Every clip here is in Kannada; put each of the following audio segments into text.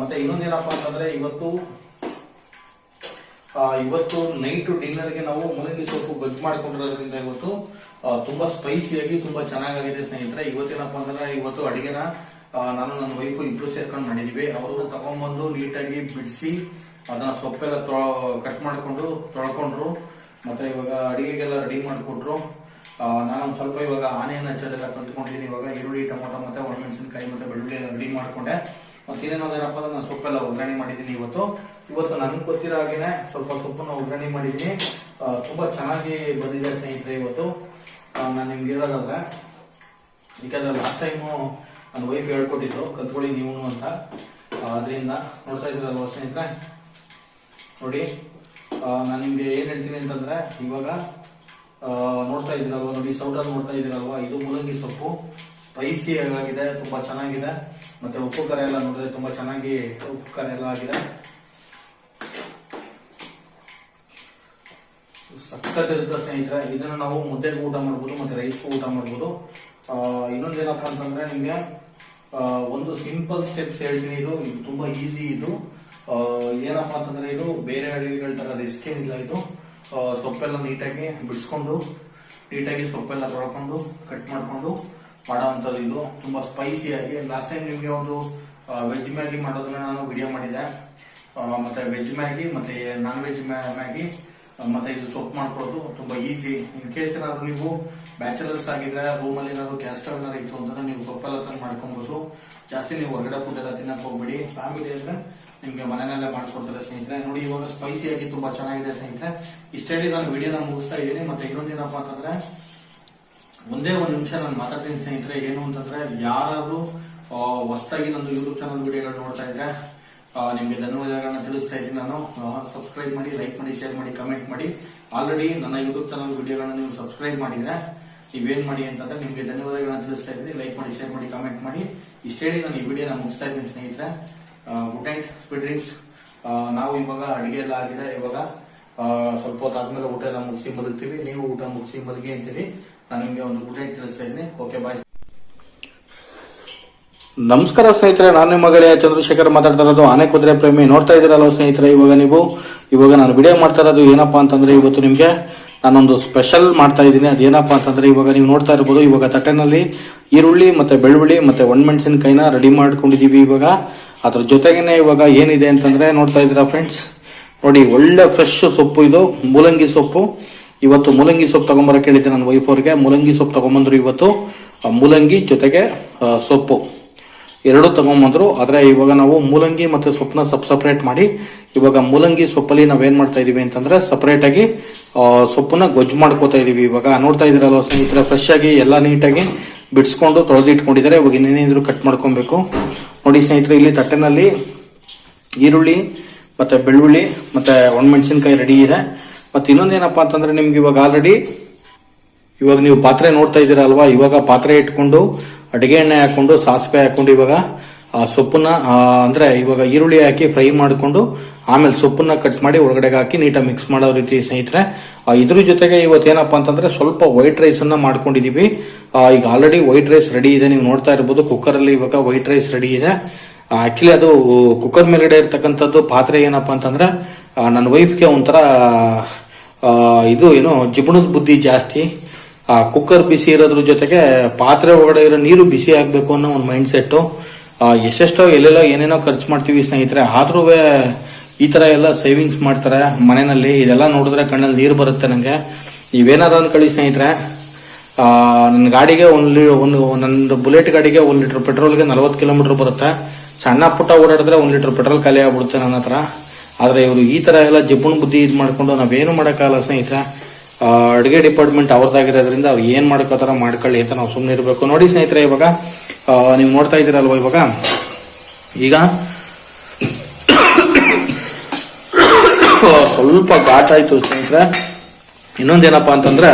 ಮತ್ತೆ ಇನ್ನೊಂದೇನಪ್ಪ ಅಂತಂದ್ರೆ ಇವತ್ತು ಇವತ್ತು ನೈಟ್ ಡಿನ್ನರ್ಗೆ ನಾವು ಮೂಲಂಗಿ ಸೊಪ್ಪು ಗೊಜ್ಜು ಮಾಡಿಕೊಂಡಿರೋದ್ರಿಂದ ಇವತ್ತು ತುಂಬಾ ತುಂಬಾ ಸ್ಪೈಸಿಯಾಗಿ ತುಂಬಾ ಚೆನ್ನಾಗಾಗಿದೆ ಸ್ನೇಹಿತರೆ. ಇವತ್ತೇನಪ್ಪ ಅಂದ್ರೆ ಇವತ್ತು ಅಡಿಗೆನ ನಾನು ನನ್ನ ವೈಫು ಇಬ್ರು ಸೇರ್ಕೊಂಡು ಮಾಡಿದೀವಿ. ಅವರು ತಗೊಂಡ್ಬಂದು ನೀಟಾಗಿ ಬಿಡಿಸಿ ಅದನ್ನ ಸೊಪ್ಪೆಲ್ಲ ಕಟ್ ಮಾಡಿಕೊಂಡು ತೊಳ್ಕೊಂಡ್ರು. ಮತ್ತೆ ಇವಾಗ ಅಡಿಗೆಗೆಲ್ಲ ರೆಡಿ ಮಾಡಿಕೊಟ್ರು. ನಾನು ಸ್ವಲ್ಪ ಇವಾಗ ಆನೆಯನ್ನು ಹಚ್ಚೋದೆಲ್ಲ ಕಲ್ತ್ಕೊಂಡಿದ್ದೀನಿ ಇವಾಗ ಈರುಳ್ಳಿ, ಟೊಮೊಟೊ ಮತ್ತೆ ಒಣಮೆಣಸಿನಕಾಯಿ ಮತ್ತೆ ಬೆಳ್ಳುಳ್ಳಿ ಎಲ್ಲ ರೆಡಿ ಮಾಡ್ಕೊಂಡೆ. ಮತ್ತೆ ಇನ್ನೇನೋದೇನಪ್ಪ ಅಂದ್ರೆ ನಾನು ಸೊಪ್ಪೆಲ್ಲ ಒಗ್ಗರಣೆ ಮಾಡಿದ್ದೀನಿ ಇವತ್ತು. ಇವತ್ತು ನನಗೆ ಗೊತ್ತಿರೋ ಹಾಗೇನೆ ಸ್ವಲ್ಪ ಸೊಪ್ಪನ್ನು ಒಗ್ಗರಣೆ ಮಾಡಿದ್ದೀನಿ. ತುಂಬ ಚೆನ್ನಾಗಿ ಬಂದಿದೆ ಸ್ನೇಹಿತರೆ ಇವತ್ತು. ನಾನು ನಿಮ್ಗೆ ಹೇಳೋದಾದ್ರೆ, ಯಾಕಂದ್ರೆ ಲಾಸ್ಟ್ ಟೈಮು ನನ್ನ ವೈಫ್ ಹೇಳ್ಕೊಟ್ಟಿದ್ರು ಕಲ್ತ್ಕೊಳ್ಳಿ ನೀವು ಅಂತ. ಅದರಿಂದ ನೋಡ್ತಾ ಇದ್ದೀರಲ್ವ ಸ್ನೇಹಿತರೆ? ನೋಡಿ ನಾನು ನಿಮಗೆ ಏನು ಹೇಳ್ತೀನಿ ಅಂತಂದರೆ, ಇವಾಗ ನೋಡ್ತಾ ಇದ್ದೀರಲ್ವ, ನೋಡಿ, ಸೌಟಲ್ಲಿ ನೋಡ್ತಾ ಇದ್ದೀರಲ್ವ, ಇದು ಮೂಲಂಗಿ ಸೊಪ್ಪು. ಸ್ಪೈಸಿ ಆಗಿದೆ ತುಂಬಾ ಚೆನ್ನಾಗಿದೆ. ಮತ್ತೆ ಉಪ್ಪು ಖಾರ ಎಲ್ಲ ನೋಡಿದ್ರೆ ತುಂಬಾ ಚೆನ್ನಾಗಿ ಉಪ್ಪು ಖಾರ ಎಲ್ಲ ಆಗಿದೆ. ಸಖತ್ ಇರುತ್ತೆ ಸ್ನೇಹಿತರೆ, ಇದನ್ನ ನಾವು ಮುದ್ದೆಗೂ ಊಟ ಮಾಡ್ಬೋದು, ಮತ್ತೆ ರೈಸ್ಗೂ ಊಟ ಮಾಡ್ಬೋದು. ಇನ್ನೊಂದೇನಪ್ಪ ಅಂತಂದ್ರೆ ನಿಮ್ಗೆ ಒಂದು ಸಿಂಪಲ್ ಸ್ಟೆಪ್ಸ್ ಹೇಳ್ತೀನಿ ಇದು. ಇದು ತುಂಬಾ ಈಸಿ ಇದು. ಏನಪ್ಪಾ ಅಂತಂದ್ರೆ ಇದು ಬೇರೆ ಅಡಿಗೆಗಳ ತರ ರಿಸ್ಕ್ ಏನಿಲ್ಲ ಇದು. ಸೊಪ್ಪೆಲ್ಲ ನೀಟಾಗಿ ಬಿಡಿಸ್ಕೊಂಡು ನೀಟಾಗಿ ಸೊಪ್ಪೆಲ್ಲ ತೊಳ್ಕೊಂಡು ಕಟ್ ಮಾಡ್ಕೊಂಡು ಮಾಡೋವಂಥದ್ದು ಇದು. ತುಂಬ ಸ್ಪೈಸಿ ಆಗಿ. ಲಾಸ್ಟ್ ಟೈಮ್ ನಿಮಗೆ ಒಂದು ವೆಜ್ ಮ್ಯಾಗಿ ಮಾಡೋದನ್ನ ನಾನು ವಿಡಿಯೋ ಮಾಡಿದೆ ಮತ್ತು ವೆಜ್ ಮ್ಯಾಗಿ ಮತ್ತೆ ನಾನ್ ವೆಜ್ ಮ್ಯಾಗಿ ಮತ್ತು ಇದು ಸೊಪ್ಪು ಮಾಡ್ಕೊಳ್ಳೋದು ತುಂಬ ಈಸಿ ಇನ್ ಕೇಸ್ ಏನಾದರೂ ನೀವು ಬ್ಯಾಚುಲರ್ಸ್ ಆಗಿದ್ರೆ ರೂಮಲ್ಲಿ ಏನಾದರೂ ಏನಾದ್ರು ಗ್ಯಾಸ್ ಸ್ಟವ್ ಏನಾದ್ರು ಇತ್ತು ಅಂತಂದ್ರೆ ನೀವು ಸೊಪ್ಪೆಲ್ಲ ತಂದು ಮಾಡ್ಕೊಬೋದು. ಜಾಸ್ತಿ ನೀವು ಹೊರಗಡೆ ಫುಡ್ ಎಲ್ಲ ತಿನ್ನಕ್ಕೆ ಹೋಗ್ಬೇಡಿ. ಫ್ಯಾಮಿಲಿ ಅಂದರೆ ನಿಮಗೆ ಮನೆಯಲ್ಲೇ ಮಾಡ್ಕೊಡ್ತಾರೆ ಸ್ನೇಹಿತರೆ. ನೋಡಿ, ಇವಾಗ ಸ್ಪೈಸಿ ಆಗಿ ತುಂಬಾ ಚೆನ್ನಾಗಿದೆ ಸ್ನೇಹಿತರೆ. ಇಷ್ಟೇ ನಾನು ವಿಡಿಯೋನ ಮುಗಿಸ್ತಾ ಇದ್ದೀನಿ. ಮತ್ತೆ ಇನ್ನೊಂದೇನಪ್ಪ ಅಂತಂದ್ರೆ ಒಂದೇ ಒಂದು ನಿಮಿಷ ನಾನು ಮಾತಾಡ್ತೀನಿ ಸ್ನೇಹಿತರೆ, ಏನು ಅಂತಂದ್ರೆ ಯಾರಾದ್ರೂ ಹೊಸದಾಗಿ ನಂದು ಯೂಟ್ಯೂಬ್ ಚಾನಲ್ ವಿಡಿಯೋಗಳು ನೋಡ್ತಾ ಇದ್ರೆ ನಿಮಗೆ ಧನ್ಯವಾದಗಳನ್ನ ತಿಳಿಸ್ತಾ ಇದ್ದೀನಿ ನಾನು. ಸಬ್ಸ್ಕ್ರೈಬ್ ಮಾಡಿ ಲೈಕ್ ಮಾಡಿ ಶೇರ್ ಮಾಡಿ ಕಮೆಂಟ್ ಮಾಡಿ. ಆಲ್ರೆಡಿ ನನ್ನ ಯೂಟ್ಯೂಬ್ ಚಾನಲ್ ವಿಡಿಯೋಗಳನ್ನ ನೀವು ಸಬ್ಸ್ಕ್ರೈಬ್ ಮಾಡಿದ್ರೆ, ನೀವೇನ್ ಮಾಡಿ ಅಂತಂದ್ರೆ ನಿಮಗೆ ಧನ್ಯವಾದಗಳನ್ನ ತಿಳಿಸ್ತಾ ಇದ್ದೀನಿ. ಲೈಕ್ ಮಾಡಿ ಶೇರ್ ಮಾಡಿ ಕಮೆಂಟ್ ಮಾಡಿ. ಇಷ್ಟ ಹೇಳಿ ನಾನು ಈ ವಿಡಿಯೋನ ಮುಗಿಸ್ತಾ ಇದ್ದೀನಿ ಸ್ನೇಹಿತರೆ. ಗುಡ್ ನೈಟ್ ಸ್ಪೀಡ್ ಡ್ರಿಂಕ್ಸ್ ನಾವು ಇವಾಗ ಅಡುಗೆ ಎಲ್ಲ ಆಗಿದೆ. ಇವಾಗ ಸ್ವಲ್ಪ ಹೊತ್ತಾದ್ಮೇಲೆ ಊಟ ಎಲ್ಲ ಮುಗಿಸಿ ಮಲಗ್ತೀವಿ. ನೀವು ಊಟ ಮುಗಿಸಿ ಮಲಗಿ ಅಂತೀವಿ ನಾನು ಒಂದು ಗುಡ್ ನೈಟ್ ತಿಳಿಸ್ತಾ ಓಕೆ ಬಾಯ್ ನಮಸ್ಕಾರ ಸ್ನೇಹಿತರೆ, ನಾನು ನಿಮ್ಮ ಮಗಳೇ ಚಂದ್ರಶೇಖರ್ ಮಾತಾಡ್ತಾ ಇರೋದು. ಆನೆ ಕುದುರೆ ಪ್ರೇಮಿ ನೋಡ್ತಾ ಇದೀರಲ್ಲ ಸ್ನೇಹಿತರೆ, ಇವಾಗ ನೀವು? ಇವಾಗ ನಾನು ವಿಡಿಯೋ ಮಾಡ್ತಾ ಇರೋದು ಏನಪ್ಪಾ ಅಂತಂದ್ರೆ ಇವತ್ತು ನಿಮ್ಗೆ ನಾನೊಂದು ಸ್ಪೆಷಲ್ ಮಾಡ್ತಾ ಇದ್ದೀನಿ. ಅದೇನಪ್ಪಾ ಅಂತಂದ್ರೆ ಇವಾಗ ನೀವು ನೋಡ್ತಾ ಇರ್ಬೋದು, ಇವಾಗ ತಟ್ಟೆನಲ್ಲಿ ಈರುಳ್ಳಿ ಮತ್ತೆ ಬೆಳ್ಳುಳ್ಳಿ ಮತ್ತೆ ಒಣಮೆಣಸಿನಕಾಯಿನ ರೆಡಿ ಮಾಡ್ಕೊಂಡಿದೀವಿ ಇವಾಗ. ಅದ್ರ ಜೊತೆಗೇನೆ ಇವಾಗ ಏನಿದೆ ಅಂತಂದ್ರೆ ನೋಡ್ತಾ ಇದ್ದೀರಾ ಫ್ರೆಂಡ್ಸ್ ನೋಡಿ, ಒಳ್ಳೆ ಫ್ರೆಶ್ ಸೊಪ್ಪು ಇದು, ಮೂಲಂಗಿ ಸೊಪ್ಪು. ಇವತ್ತು ಮೂಲಂಗಿ ಸೊಪ್ಪು ತಗೊಂಬರಕ್ಕೆ ಹೇಳಿದ್ದೆ ನನ್ನ ವೈಫ್ ಅವ್ರಿಗೆ. ಮೂಲಂಗಿ ಸೊಪ್ಪು ತಗೊಂಬಂದ್ರು ಇವತ್ತು. ಮೂಲಂಗಿ ಜೊತೆಗೆ ಸೊಪ್ಪು. ಎರಡು ತಗೊಂಬಂದ್ರು. ಆದ್ರೆ ಇವಾಗ ನಾವು ಮೂಲಂಗಿ ಮತ್ತೆ ಸೊಪ್ಪನ್ನ ಸಪ್ ಸಪ್ರೇಟ್ ಮಾಡಿ, ಇವಾಗ ಮೂಲಂಗಿ ಸೊಪ್ಪಲ್ಲಿ ನಾವೇನು ಮಾಡ್ತಾ ಇದೀವಿ ಅಂತಂದ್ರೆ ಸಪರೇಟ್ ಆಗಿ ಸೊಪ್ಪನ್ನ ಗೊಜ್ಜು ಮಾಡ್ಕೋತಾ ಇದೀವಿ. ಇವಾಗ ನೋಡ್ತಾ ಇದೀರಲ್ವ ಸ್ನೇಹಿತರೆ ಫ್ರೆಶ್ ಆಗಿ ಎಲ್ಲ ನೀಟಾಗಿ ಬಿಡಿಸ್ಕೊಂಡು ತೊಳೆದಿಟ್ಕೊಂಡಿದ್ದಾರೆ. ಇವಾಗ ಇನ್ನೇನಿದ್ರು ಕಟ್ ಮಾಡ್ಕೊಬೇಕು. ನೋಡಿ ಸ್ನೇಹಿತರೆ, ಇಲ್ಲಿ ತಟ್ಟೆನಲ್ಲಿ ಈರುಳ್ಳಿ, ಮತ್ತೆ ಬೆಳ್ಳುಳ್ಳಿ, ಮತ್ತೆ ಒಣಮೆಣಸಿನ್ಕಾಯಿ ರೆಡಿ ಇದೆ. ಮತ್ತೆ ಇನ್ನೊಂದೇನಪ್ಪ ಅಂತಂದ್ರೆ ನಿಮ್ಗೆ ಇವಾಗ ಆಲ್ರೆಡಿ ಇವಾಗ ನೀವು ಪಾತ್ರೆ ನೋಡ್ತಾ ಇದ್ದೀರಾ ಅಲ್ವಾ? ಇವಾಗ ಪಾತ್ರೆ ಇಟ್ಕೊಂಡು, ಅಡಿಗೆ ಎಣ್ಣೆ ಹಾಕೊಂಡು, ಸಾಸಿವೆ ಹಾಕೊಂಡು ಇವಾಗ, ಆ ಸೊಪ್ಪನ್ನ ಅಂದ್ರೆ ಇವಾಗ ಈರುಳ್ಳಿ ಹಾಕಿ ಫ್ರೈ ಮಾಡಿಕೊಂಡು, ಆಮೇಲೆ ಸೊಪ್ಪನ್ನ ಕಟ್ ಮಾಡಿ ಒಳಗಡೆಗೆ ಹಾಕಿ ನೀಟಾಗಿ ಮಿಕ್ಸ್ ಮಾಡೋ ರೀತಿ ಸ್ನೇಹಿತರೆ. ಇದ್ರ ಜೊತೆಗೆ ಇವತ್ತೇನಪ್ಪಾ ಅಂತಂದ್ರೆ ಸ್ವಲ್ಪ ವೈಟ್ ರೈಸ್ ಅನ್ನ ಮಾಡ್ಕೊಂಡಿದೀವಿ. ಈಗ ಆಲ್ರೆಡಿ ವೈಟ್ ರೈಸ್ ರೆಡಿ ಇದೆ. ನೀವು ನೋಡ್ತಾ ಇರ್ಬೋದು ಕುಕ್ಕರ್ ಅಲ್ಲಿ ಇವಾಗ ವೈಟ್ ರೈಸ್ ರೆಡಿ ಇದೆ. ಆಕ್ಚುಲಿ ಅದು ಕುಕ್ಕರ್ ಮೇಲ್ಗಡೆ ಇರ್ತಕ್ಕಂಥದ್ದು ಪಾತ್ರೆ ಏನಪ್ಪಾ ಅಂತಂದ್ರೆ ನನ್ನ ವೈಫ್ಗೆ ಒಂಥರ ಇದು ಏನು ಜಿಬುಣದ ಬುದ್ಧಿ ಜಾಸ್ತಿ. ಆ ಕುಕ್ಕರ್ ಬಿಸಿ ಇರೋದ್ರ ಜೊತೆಗೆ ಪಾತ್ರೆ ಒಳಗಡೆ ಇರೋ ನೀರು ಬಿಸಿ ಆಗಬೇಕು ಅನ್ನೋ ಒಂದು ಮೈಂಡ್ ಸೆಟ್ ಎಷ್ಟೆಷ್ಟೋ ಎಲ್ಲೆಲ್ಲೋ ಏನೇನೋ ಖರ್ಚು ಮಾಡ್ತೀವಿ ಸ್ನೇಹಿತರೆ. ಆದ್ರೂ ಈ ತರ ಎಲ್ಲ ಸೇವಿಂಗ್ಸ್ ಮಾಡ್ತಾರೆ ಮನೆಯಲ್ಲಿ. ಇದೆಲ್ಲ ನೋಡಿದ್ರೆ ಕಣ್ಣಲ್ಲಿ ನೀರು ಬರುತ್ತೆ ನನಗೆ ನೀವೇನಾದ್ರು ಅನ್ಕಳಿ ಸ್ನೇಹಿತರೆ. ಆ, ನನ್ನ ಗಾಡಿಗೆ ಒಂದು ಒಂದು ನನ್ನ ಬುಲೆಟ್ ಗಾಡಿಗೆ ಒಂದು ಲೀಟರ್ ಪೆಟ್ರೋಲ್ಗೆ ನಲ್ವತ್ತು ಕಿಲೋಮೀಟರ್ ಬರುತ್ತೆ. ಸಣ್ಣ ಪುಟ್ಟ ಓಡಾಡಿದ್ರೆ ಒಂದು ಲೀಟರ್ ಪೆಟ್ರೋಲ್ ಖಾಲಿ ಆಗ್ಬಿಡುತ್ತೆ ನನ್ನ ಹತ್ರ. ಆದ್ರೆ ಇವರು ಈ ತರ ಎಲ್ಲ ಜಿಪುಣ ಬುದ್ಧಿ ಇದು ಮಾಡ್ಕೊಂಡು ನಾವೇನು ಮಾಡೋಕ್ಕಾಗಲ್ಲ ಸ್ನೇಹಿತರೆ ಆ, ಅಡುಗೆ ಡಿಪಾರ್ಟ್ಮೆಂಟ್ ಅವ್ರದ್ದಾಗಿರೋದ್ರಿಂದ ಅವ್ರು ಏನ್ ಮಾಡ್ಕೋತಾರ ಮಾಡ್ಕೊಳ್ಳಿ ಅಂತ ನಾವು ಸುಮ್ಮನೆ ಇರಬೇಕು. ನೋಡಿ ಸ್ನೇಹಿತರೆ ಇವಾಗ ನೀವು ನೋಡ್ತಾ ಇದ್ದೀರಲ್ವ ಇವಾಗ? ಈಗ ಸ್ವಲ್ಪ ಘಾಟ್ ಆಯ್ತು ಸ್ನೇಹಿತರೆ. ಇನ್ನೊಂದೇನಪ್ಪ ಅಂತಂದ್ರೆ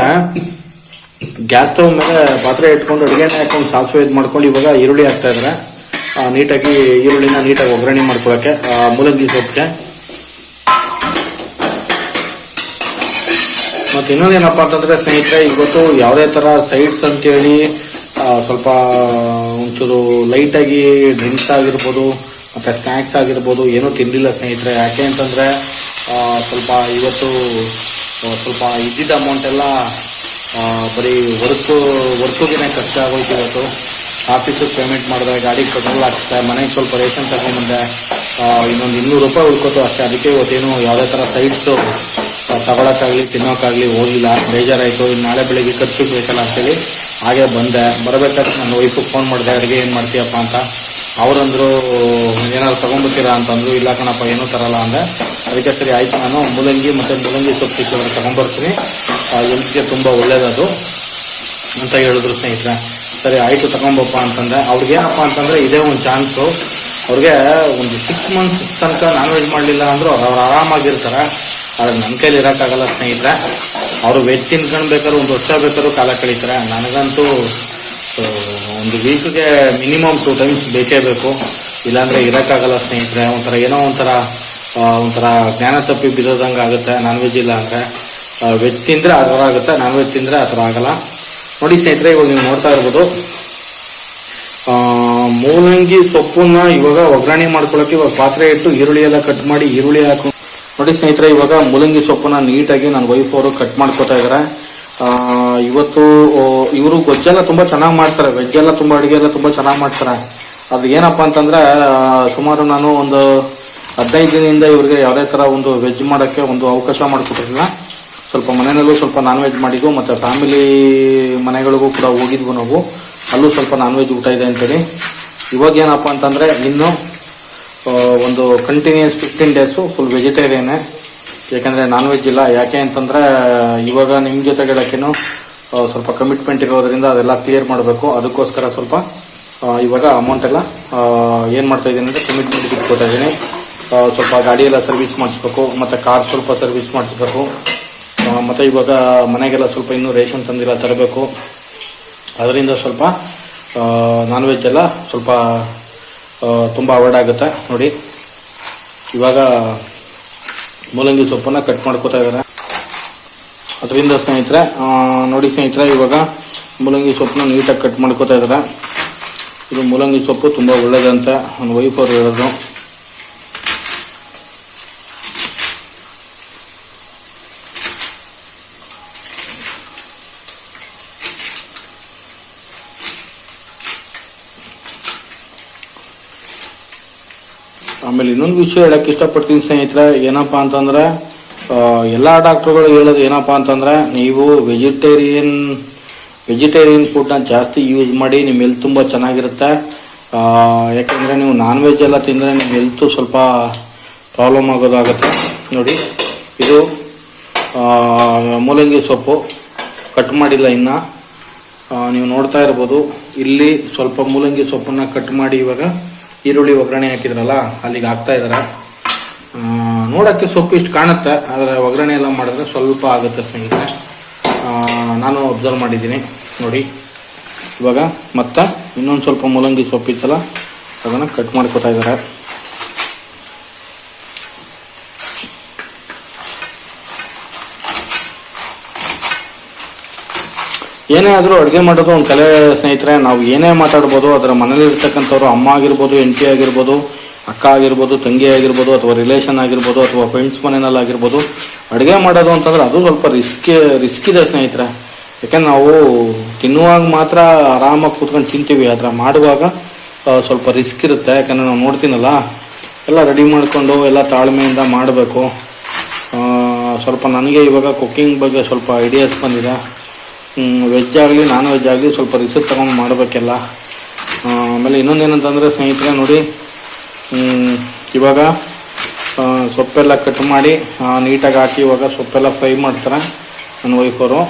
ಗ್ಯಾಸ್ ಸ್ಟವ್ ಮೇಲೆ ಪಾತ್ರೆ ಇಟ್ಕೊಂಡು ಅಡುಗೆನ ಹಾಕೊಂಡು ಸಾಸಿವೆ ಇದು ಮಾಡ್ಕೊಂಡು ಇವಾಗ ಈರುಳ್ಳಿ ಹಾಕ್ತಾ ಇದ್ರೆ. ಆ, ನೀಟಾಗಿ ಈರುಳ್ಳಿನ ನೀಟಾಗಿ ಒಗ್ಗರಣೆ ಮಾಡ್ಕೊಳಕ್ಕೆ ಆ, ಮೂಲಂಗಿ ಸೊಪ್ಪಿಗೆ ಮತ್ತೆ ಏನಪ್ಪಾ ಅಂತಂದ್ರೆ ಸ್ನೇಹಿತರೆ, ಇವತ್ತು ಯಾವುದೇ ತರ ಸೈಡ್ಸ್ ಅಂತೇಳಿ ಸ್ವಲ್ಪ, ಒಂಚೂರು ಆಗಿ ಡ್ರಿಂಕ್ಸ್ ಆಗಿರ್ಬೋದು, ಮತ್ತು ಸ್ನ್ಯಾಕ್ಸ್ ಆಗಿರ್ಬೋದು, ಏನೂ ತಿನ್ನಲಿಲ್ಲ ಸ್ನೇಹಿತರೆ. ಯಾಕೆ ಅಂತಂದರೆ ಸ್ವಲ್ಪ ಇವತ್ತು ಸ್ವಲ್ಪ ಇದ್ದಿದ್ದ ಅಮೌಂಟ್ ಎಲ್ಲ ಬರೀ ವರ್ಕು ಕಷ್ಟ ಆಗೋಯ್ತು ಇವತ್ತು. ಆಫೀಸಿಗೆ ಪೇಮೆಂಟ್ ಮಾಡಿದೆ ಗಾಡಿ ಪೆಟ್ರೋಲ್ ಹಾಕ್ಸ್ದೆ ಮನೆಗೆ ಸ್ವಲ್ಪ ರೇಷನ್ ತಗೊಂಡ್ಬಂದೆ ಇನ್ನೊಂದು ಇನ್ನೂರು ರೂಪಾಯಿ ಉಳ್ಕೊತು ಅಷ್ಟೇ, ಅದಕ್ಕೆ ಇವತ್ತೇನು ಯಾವುದೇ ಥರ ಸೈಡ್ಸು ತಗೊಳಕ್ಕಾಗಲಿ, ತಿನ್ನೋಕ್ಕಾಗಲಿ ಹೋಗಿಲ್ಲ, ಬೇಜಾರಾಯಿತು, ಇನ್ನು ನಾಳೆ ಬೆಳಿಗ್ಗೆ ಖರ್ಚು ಬೇಕಲ್ಲ ಅಂತೇಳಿ ಹಾಗೆ ಬಂದೆ. ಬರಬೇಕಾದ್ರೆ ನನ್ನ ವೈಫಿಗೆ ಫೋನ್ ಮಾಡಿದೆ, ಅಡುಗೆ ಏನು ಮಾಡ್ತೀಯಪ್ಪ ಅಂತ? ಅವರಂದ್ರು ಏನಾದ್ರು ತಗೊಂಡ್ಬರ್ತೀರಾ? ಅಂತಂದ್ರು ಇಲ್ಲ ಕಣಪ್ಪ, ಏನೂ ತರಲ್ಲ ಅಂದೆ. ಅದಕ್ಕೆ ಸರಿ, ಆಯ್ತು, ನಾನು ಮೂಲಂಗಿ ಮತ್ತು ಮೂಲಂಗಿ ಸೊಪ್ಪು ಸಿಕ್ಕಿದ್ರೆ ತಗೊಂಡ್ಬರ್ತೀನಿ. ಹೆಲ್ತ್ಗೆ ತುಂಬ ಒಳ್ಳೇದದು ಅಂತ ಹೇಳಿದ್ರು ಸ್ನೇಹಿತರೆ. ಸರಿ, ಆಯಿತು, ತಗೊಂಬಪ್ಪ ಅಂತಂದೆ ಅವ್ರಿಗೆ ಏನಪ್ಪ ಅಂತಂದರೆ ಇದೇ ಒಂದು ಚಾನ್ಸು ಅವ್ರಿಗೆ ಒಂದು ಸಿಕ್ಸ್ ಮಂತ್ಸ್ ತನಕ ನಾನ್ ವೆಜ್ ಮಾಡಲಿಲ್ಲ ಅಂದರೂ ಅವ್ರು ಆರಾಮಾಗಿರ್ತಾರೆ. ಆದರೆ ನನ್ನ ಕೈಲಿ ಇರೋಕ್ಕಾಗಲ್ಲ ಸ್ನೇಹಿತರೆ. ಅವರು ವೆಜ್ ತಿನ್ಕೊಂಡು ಬೇಕಾದ್ರೆ, ಒಂದು ವರ್ಷ ಬೇಕಾದ್ರೂ ಕಾಲ ಕಳೀತಾರೆ. ನನಗಂತೂ ಒಂದು ವೀಕ್ಗೆ ಮಿನಿಮಮ್ ಟೂ ಟೈಮ್ಸ್ ಬೇಕೇ ಬೇಕು. ಇಲ್ಲಾಂದರೆ ಇರೋಕ್ಕಾಗಲ್ಲ ಸ್ನೇಹಿತರೆ. ಒಂಥರ ಏನೋ ಒಂಥರ ಒಂಥರ ಜ್ಞಾನ ತಪ್ಪಿ ಬಿದ್ದೋದಂಗೆ ಆಗುತ್ತೆ. ನಾನ್ ವೆಜ್ ಇಲ್ಲ ಅಂದ್ರೆ ವೆಜ್ ತಿಂದರೆ ಆ ಥರ ಆಗುತ್ತೆ. ನಾನ್ ವೆಜ್ ತಿಂದರೆ ಆ ಥರ ಆಗಲ್ಲ. ನೋಡಿ ಸ್ನೇಹಿತರೆ, ಇವಾಗ ನೀವು ನೋಡ್ತಾ ಇರ್ಬೋದು. ಮೂಲಂಗಿ ಸೊಪ್ಪನ್ನ ಇವಾಗ ಒಗ್ಗರಣೆ ಮಾಡ್ಕೊಳ್ಳೋಕೆ ಇವಾಗ ಪಾತ್ರೆ ಇಟ್ಟು ಈರುಳ್ಳಿ ಎಲ್ಲ ಕಟ್ ಮಾಡಿ ಈರುಳ್ಳಿ ಹಾಕು. ನೋಡಿ ಸ್ನೇಹಿತರೆ, ಇವಾಗ ಮೂಲಂಗಿ ಸೊಪ್ಪನ್ನ ನೀಟಾಗಿ ನನ್ನ ವೈಫ್ ಅವರು ಕಟ್ ಮಾಡ್ಕೊತಾ ಇದ್ದಾರೆ ಇವತ್ತು ಇವರು ಗೊಜ್ಜೆಲ್ಲ ತುಂಬ ಚೆನ್ನಾಗಿ ಮಾಡ್ತಾರೆ. ವೆಜ್ ಎಲ್ಲ ತುಂಬ, ಅಡುಗೆ ಎಲ್ಲ ತುಂಬ ಚೆನ್ನಾಗಿ ಮಾಡ್ತಾರೆ. ಅದು ಏನಪ್ಪ ಅಂತಂದರೆ ಸುಮಾರು ನಾನು ಒಂದು ಹದಿನೈದು ದಿನದಿಂದ ಇವ್ರಿಗೆ ಯಾವುದೇ ಥರ ಒಂದು ವೆಜ್ ಮಾಡೋಕ್ಕೆ ಒಂದು ಅವಕಾಶ ಮಾಡಿಕೊಟ್ಟಿರಲಿಲ್ಲ. ಸ್ವಲ್ಪ ಮನೆಯಲ್ಲೂ ಸ್ವಲ್ಪ ನಾನ್ ವೆಜ್ ಮಾಡಿದ್ವು ಮತ್ತು ಫ್ಯಾಮಿಲಿ ಮನೆಗಳಿಗೂ ಕೂಡ ಹೋಗಿದ್ವು ನಾವು. ಅಲ್ಲೂ ಸ್ವಲ್ಪ ನಾನ್ ವೆಜ್ ಊಟ ಇದೆ ಅಂತೇಳಿ. ಇವಾಗ ಏನಪ್ಪ ಅಂತಂದರೆ, ಇನ್ನು ಒಂದು ಕಂಟಿನ್ಯೂಸ್ ಫಿಫ್ಟೀನ್ ಡೇಸು ಫುಲ್ ವೆಜಿಟೇರಿಯನ್ನೇ ಯಾಕೆಂದರೆ ನಾನ್ ವೆಜ್ ಇಲ್ಲ. ಯಾಕೆ ಅಂತಂದರೆ, ಇವಾಗ ನಿಮ್ಮ ಜೊತೆಗಿಡಕ್ಕೇನು ಸ್ವಲ್ಪ ಕಮಿಟ್ಮೆಂಟ್ ಇರೋದ್ರಿಂದ ಅದೆಲ್ಲ ಕ್ಲಿಯರ್ ಮಾಡಬೇಕು. ಅದಕ್ಕೋಸ್ಕರ ಸ್ವಲ್ಪ ಇವಾಗ ಅಮೌಂಟ್ ಎಲ್ಲ ಏನು ಮಾಡ್ತಾ ಇದ್ದೀನಿ ಅಂದರೆ ಕಮಿಟ್ಮೆಂಟ್ ಇಟ್ಕೊತಾ ಇದ್ದೀನಿ. ಸ್ವಲ್ಪ ಗಾಡಿ ಎಲ್ಲ ಸರ್ವಿಸ್ ಮಾಡಿಸ್ಬೇಕು, ಮತ್ತು ಕಾರ್ ಸ್ವಲ್ಪ ಸರ್ವಿಸ್ ಮಾಡಿಸ್ಬೇಕು. ಮತ್ತೆ ಇವಾಗ ಮನೆಗೆಲ್ಲ ಸ್ವಲ್ಪ ಇನ್ನೂ ರೇಷನ್ ತಂದಿಲ್ಲ, ತರಬೇಕು. ಅದರಿಂದ ಸ್ವಲ್ಪ ನಾನ್ ವೆಜ್ ಎಲ್ಲ ಸ್ವಲ್ಪ ತುಂಬ ಅವಾಯ್ಡ್ ಆಗುತ್ತೆ. ನೋಡಿ, ಇವಾಗ ಮೂಲಂಗಿ ಸೊಪ್ಪನ್ನು ಕಟ್ ಮಾಡ್ಕೋತಾ ಇದ್ದಾರೆ. ಅದರಿಂದ ಸ್ನೇಹಿತರೆ ನೋಡಿ ಸ್ನೇಹಿತರೆ, ಇವಾಗ ಮೂಲಂಗಿ ಸೊಪ್ಪನ್ನ ನೀಟಾಗಿ ಕಟ್ ಮಾಡ್ಕೋತಾ ಇದ್ದಾರೆ. ಇದು ಮೂಲಂಗಿ ಸೊಪ್ಪು ತುಂಬ ಒಳ್ಳೇದಂತೆ ನನ್ನ ವೈಫ್ ಅವರು ಹೇಳಿದ್ರು ಇನ್ನೊಂದು ವಿಷಯ ಹೇಳಕ್ ಇಷ್ಟಪಡ್ತೀನಿ ಸ್ನೇಹಿತರೆ, ಏನಪ್ಪಾ ಅಂತಂದ್ರೆ ಎಲ್ಲ ಡಾಕ್ಟ್ರುಗಳು ಹೇಳೋದು ಏನಪ್ಪಾ ಅಂತಂದ್ರೆ, ನೀವು ವೆಜಿಟೇರಿಯನ್ ವೆಜಿಟೇರಿಯನ್ ಫುಡ್ನ ಜಾಸ್ತಿ ಯೂಸ್ ಮಾಡಿ ನಿಮ್ಮ ಹೆಲ್ತ್ ತುಂಬ ಚೆನ್ನಾಗಿರುತ್ತೆ. ಯಾಕೆಂದರೆ ನೀವು ನಾನ್ ವೆಜ್ ಎಲ್ಲ ತಿಂದರೆ ನಿಮ್ಮ ಹೆಲ್ತು ಸ್ವಲ್ಪ ಪ್ರಾಬ್ಲಮ್ ಆಗೋದಾಗುತ್ತೆ. ನೋಡಿ, ಇದು ಮೂಲಂಗಿ ಸೊಪ್ಪು ಕಟ್ ಮಾಡಿಲ್ಲ ಇನ್ನು. ನೀವು ನೋಡ್ತಾ ಇರ್ಬೋದು, ಇಲ್ಲಿ ಸ್ವಲ್ಪ ಮೂಲಂಗಿ ಸೊಪ್ಪನ್ನ ಕಟ್ ಮಾಡಿ ಇವಾಗ ಈರುಳ್ಳಿ ಒಗ್ಗರಣೆ ಹಾಕಿದ್ರಲ್ಲ, ಅಲ್ಲಿಗೆ ಹಾಕ್ತಾ ನೋಡೋಕ್ಕೆ ನೋಡಕ್ಕೆ ಸೊಪ್ಪು ಇಷ್ಟು ಕಾಣುತ್ತೆ, ಆದರೆ ಒಗ್ಗರಣೆ ಎಲ್ಲ ಮಾಡಿದ್ರೆ ಸ್ವಲ್ಪ ಆಗುತ್ತೆ ಸ್ನೇಹಿತರೆ. ನಾನು ಅಬ್ಸರ್ವ್ ಮಾಡಿದ್ದೀನಿ, ನೋಡಿ. ಇವಾಗ ಮತ್ತೆ ಇನ್ನೊಂದು ಸ್ವಲ್ಪ ಮೂಲಂಗಿ ಸೊಪ್ಪಿತ್ತಲ್ಲ, ಅದನ್ನು ಕಟ್ ಮಾಡ್ಕೊತಾ ಇದ್ದಾರೆ ಏನೇ ಆದರೂ ಅಡುಗೆ ಮಾಡೋದು ಒಂದು ಕಲೆ ಸ್ನೇಹಿತರೆ, ನಾವು ಏನೇ ಮಾತಾಡ್ಬೋದು, ಅದರ ಮನೇಲಿ ಇರ್ತಕ್ಕಂಥವ್ರು ಅಮ್ಮ ಆಗಿರ್ಬೋದು ಎಂಟಿ ಆಗಿರ್ಬೋದು, ಅಕ್ಕ ಆಗಿರ್ಬೋದು, ತಂಗಿ ಆಗಿರ್ಬೋದು, ಅಥವಾ ರಿಲೇಷನ್ ಆಗಿರ್ಬೋದು, ಅಥವಾ ಫ್ರೆಂಡ್ಸ್ ಮನೇನಲ್ಲಿ ಆಗಿರ್ಬೋದು, ಅಡುಗೆ ಮಾಡೋದು ಅಂತಂದ್ರೆ ಅದು ಸ್ವಲ್ಪ ರಿಸ್ಕ್ ರಿಸ್ಕ್ ಇದೆ ಸ್ನೇಹಿತರೆ. ಯಾಕಂದ್ರೆ ನಾವು ತಿನ್ನುವಾಗ ಮಾತ್ರ ಆರಾಮಾಗಿ ಕೂತ್ಕೊಂಡು ತಿಂತೀವಿ. ಆದರೆ ಮಾಡುವಾಗ ಸ್ವಲ್ಪ ರಿಸ್ಕ್ ಇರುತ್ತೆ. ಯಾಕಂದ್ರೆ ನಾವು ನೋಡ್ತೀನಲ್ಲ, ಎಲ್ಲ ರೆಡಿ ಮಾಡಿಕೊಂಡು ಎಲ್ಲ ತಾಳ್ಮೆಯಿಂದ ಮಾಡಬೇಕು. ಸ್ವಲ್ಪ ನನಗೆ ಇವಾಗ ಕುಕ್ಕಿಂಗ್ ಬಗ್ಗೆ ಸ್ವಲ್ಪ ಐಡಿಯಾಸ್ ಬಂದಿದೆ. ವೆಜ್ ಆಗಲಿ ನಾನ್ ವೆಜ್ ಆಗಲಿ ಸ್ವಲ್ಪ ರಿಸರ್ಚ್ ತಗೊಂಡು ಮಾಡಬೇಕೆಲ್ಲ. ಆಮೇಲೆ ಇನ್ನೊಂದು ಏನಂತಂದರೆ ಸ್ನೇಹಿತರೆ ನೋಡಿ ಇವಾಗ ಸೊಪ್ಪೆಲ್ಲ ಕಟ್ ಮಾಡಿ ನೀಟಾಗಿ ಹಾಕಿ ಇವಾಗ ಸೊಪ್ಪೆಲ್ಲ ಫ್ರೈ ಮಾಡ್ತಾರೆ ನನ್ನ ವೈಫವರು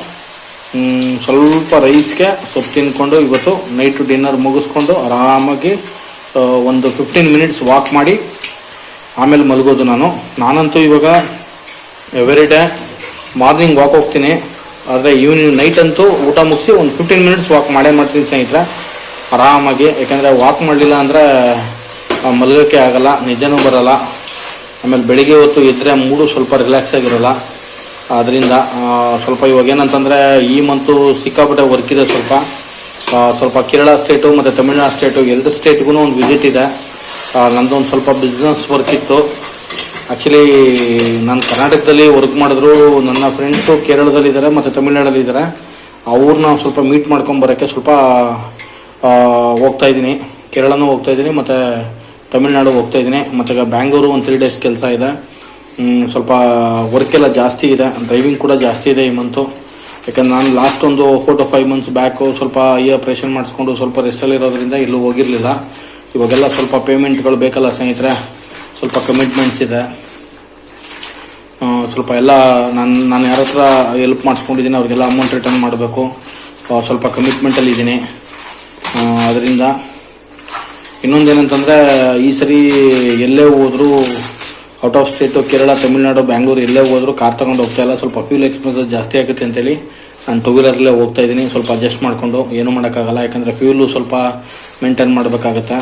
ಸ್ವಲ್ಪ ರೈಸ್ಗೆ ಸೊಪ್ಪು ತಿನ್ಕೊಂಡು ಇವತ್ತು ನೈಟ್ ಡಿನ್ನರ್ ಮುಗಿಸ್ಕೊಂಡು ಆರಾಮಾಗಿ ಒಂದು ಫಿಫ್ಟೀನ್ ಮಿನಿಟ್ಸ್ ವಾಕ್ ಮಾಡಿ, ಆಮೇಲೆ ಮಲಗೋದು ನಾನು. ನಾನಂತೂ ಇವಾಗ ಎವ್ರಿ ಡೇ ಮಾರ್ನಿಂಗ್ ವಾಕ್ ಹೋಗ್ತೀನಿ. ಆದರೆ ಈವ್ನಿಂಗ್ ನೈಟ್ ಅಂತೂ ಊಟ ಮುಗಿಸಿ ಒಂದು ಫಿಫ್ಟೀನ್ ಮಿನಿಟ್ಸ್ ವಾಕ್ ಮಾಡೇ ಮಾಡ್ತೀನಿ ಸ್ನೇಹಿತರೆ. ಆರಾಮಾಗಿ, ಯಾಕೆಂದರೆ ವಾಕ್ ಮಾಡಲಿಲ್ಲ ಅಂದರೆ ಮಲಗೋಕ್ಕೆ ಆಗಲ್ಲ ನಿಜನೂ ಬರಲ್ಲ. ಆಮೇಲೆ ಬೆಳಿಗ್ಗೆ ಹೊತ್ತು ಇದ್ದರೆ ಮೂಡು ಸ್ವಲ್ಪ ರಿಲ್ಯಾಕ್ಸ್ ಆಗಿರಲ್ಲ. ಅದರಿಂದ ಸ್ವಲ್ಪ ಇವಾಗ ಏನಂತಂದರೆ ಈ ಮಂತು ಸಿಕ್ಕಾಪಟ್ಟೆ ವರ್ಕ್ ಇದೆ ಸ್ವಲ್ಪ. ಸ್ವಲ್ಪ ಕೇರಳ ಸ್ಟೇಟು ಮತ್ತು ತಮಿಳ್ನಾಡು ಸ್ಟೇಟು ಎರಡು ಸ್ಟೇಟ್ಗೂ ಒಂದು ವಿಸಿಟ್ ಇದೆ. ನಂದೊಂದು ಸ್ವಲ್ಪ ಬಿಸ್ನೆಸ್ ವರ್ಕ್ ಇತ್ತು. ಆ್ಯಕ್ಚುಲಿ ನಾನು ಕರ್ನಾಟಕದಲ್ಲಿ ವರ್ಕ್ ಮಾಡಿದ್ರು, ನನ್ನ ಫ್ರೆಂಡ್ಸು ಕೇರಳದಲ್ಲಿದ್ದಾರೆ ಮತ್ತು ತಮಿಳ್ನಾಡಲ್ಲಿದ್ದಾರೆ ಅವ್ರನ್ನ ಸ್ವಲ್ಪ ಮೀಟ್ ಮಾಡ್ಕೊಂಬರೋಕ್ಕೆ ಸ್ವಲ್ಪ ಹೋಗ್ತಾ ಇದ್ದೀನಿ. ಕೇರಳನೂ ಹೋಗ್ತಾ ಇದ್ದೀನಿ, ಮತ್ತು ತಮಿಳ್ನಾಡು ಹೋಗ್ತಾ ಇದ್ದೀನಿ. ಮತ್ತು ಈಗ ಬ್ಯಾಂಗ್ಳೂರು ಒಂದು ತ್ರೀ ಡೇಸ್ ಕೆಲಸ ಇದೆ. ಸ್ವಲ್ಪ ವರ್ಕ್ ಎಲ್ಲ ಜಾಸ್ತಿ ಇದೆ. ಡ್ರೈವಿಂಗ್ ಕೂಡ ಜಾಸ್ತಿ ಇದೆ ಈ ಮಂತು ಯಾಕಂದ್ರೆ ನಾನು ಲಾಸ್ಟ್ ಒಂದು four to five months back ಸ್ವಲ್ಪ ಈ ಆಪ್ರೇಷನ್ ಮಾಡಿಸ್ಕೊಂಡು ಸ್ವಲ್ಪ ರೆಸ್ಟಲ್ಲಿರೋದ್ರಿಂದ ಎಲ್ಲೂ ಹೋಗಿರಲಿಲ್ಲ. ಇವಾಗೆಲ್ಲ ಸ್ವಲ್ಪ ಪೇಮೆಂಟ್ಗಳು ಬೇಕಲ್ಲ ಸ್ನೇಹಿತರೆ. ಸ್ವಲ್ಪ ಕಮಿಟ್ಮೆಂಟ್ಸ್ ಇದೆ. ಸ್ವಲ್ಪ ಎಲ್ಲ ನಾನು ನಾನು ಯಾರ ಹತ್ರ ಹೆಲ್ಪ್ ಮಾಡಿಸ್ಕೊಂಡಿದ್ದೀನಿ, ಅವ್ರಿಗೆಲ್ಲ ಅಮೌಂಟ್ ರಿಟರ್ನ್ ಮಾಡಬೇಕು. ಸ್ವಲ್ಪ ಕಮಿಟ್ಮೆಂಟಲ್ಲಿ ಇದ್ದೀನಿ. ಅದರಿಂದ ಇನ್ನೊಂದೇನಂತಂದರೆ ಈ ಸರಿ ಎಲ್ಲೇ ಹೋದರೂ out of state Kerala, Tamil Nadu, Bangalore ಎಲ್ಲೇ ಹೋದರೂ, ಕಾರ್ ತಗೊಂಡು ಹೋಗ್ತಾ ಇಲ್ಲ. ಸ್ವಲ್ಪ ಫ್ಯೂಲ್ ಎಕ್ಸ್ಪೆನ್ಸಸ್ ಜಾಸ್ತಿ ಆಗುತ್ತೆ ಅಂತೇಳಿ ನಾನು ಟೂ ವೀಲರಲ್ಲೇ ಹೋಗ್ತಾ ಇದ್ದೀನಿ. ಸ್ವಲ್ಪ ಅಡ್ಜಸ್ಟ್ ಮಾಡಿಕೊಂಡು, ಏನೂ ಮಾಡೋಕ್ಕಾಗಲ್ಲ. ಯಾಕಂದರೆ ಫ್ಯೂಲು ಸ್ವಲ್ಪ ಮೇಂಟೈನ್ ಮಾಡಬೇಕಾಗತ್ತೆ.